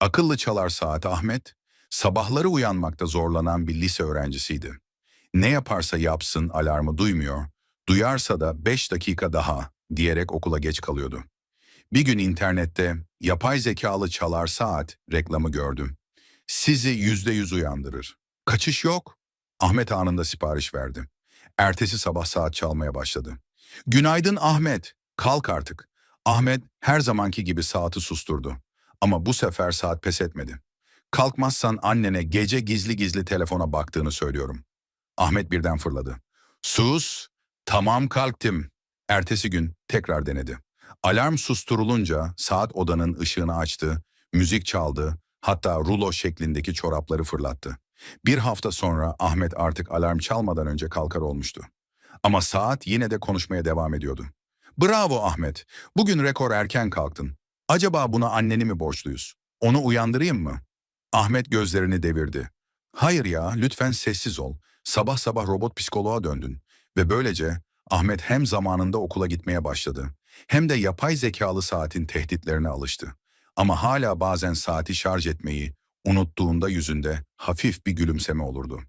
Akıllı çalar saat Ahmet, sabahları uyanmakta zorlanan bir lise öğrencisiydi. Ne yaparsa yapsın alarmı duymuyor, duyarsa da 5 dakika daha diyerek okula geç kalıyordu. Bir gün internette yapay zekalı çalar saat reklamı gördüm. Sizi yüzde yüz uyandırır. Kaçış yok. Ahmet anında sipariş verdi. Ertesi sabah saat çalmaya başladı. Günaydın Ahmet, kalk artık. Ahmet her zamanki gibi saati susturdu. Ama bu sefer saat pes etmedi. Kalkmazsan annene gece gizli gizli telefona baktığını söylüyorum. Ahmet birden fırladı. Sus, tamam kalktım. Ertesi gün tekrar denedi. Alarm susturulunca saat odanın ışığını açtı, müzik çaldı, hatta rulo şeklindeki çorapları fırlattı. Bir hafta sonra Ahmet artık alarm çalmadan önce kalkar olmuştu. Ama saat yine de konuşmaya devam ediyordu. Bravo Ahmet, bugün rekor erken kalktın. Acaba buna anneni mi borçluyuz? Onu uyandırayım mı? Ahmet gözlerini devirdi. Hayır ya, lütfen sessiz ol. Sabah sabah robot psikoloğa döndün. Ve böylece Ahmet hem zamanında okula gitmeye başladı, hem de yapay zekalı saatin tehditlerine alıştı. Ama hala bazen saati şarj etmeyi unuttuğunda yüzünde hafif bir gülümseme olurdu.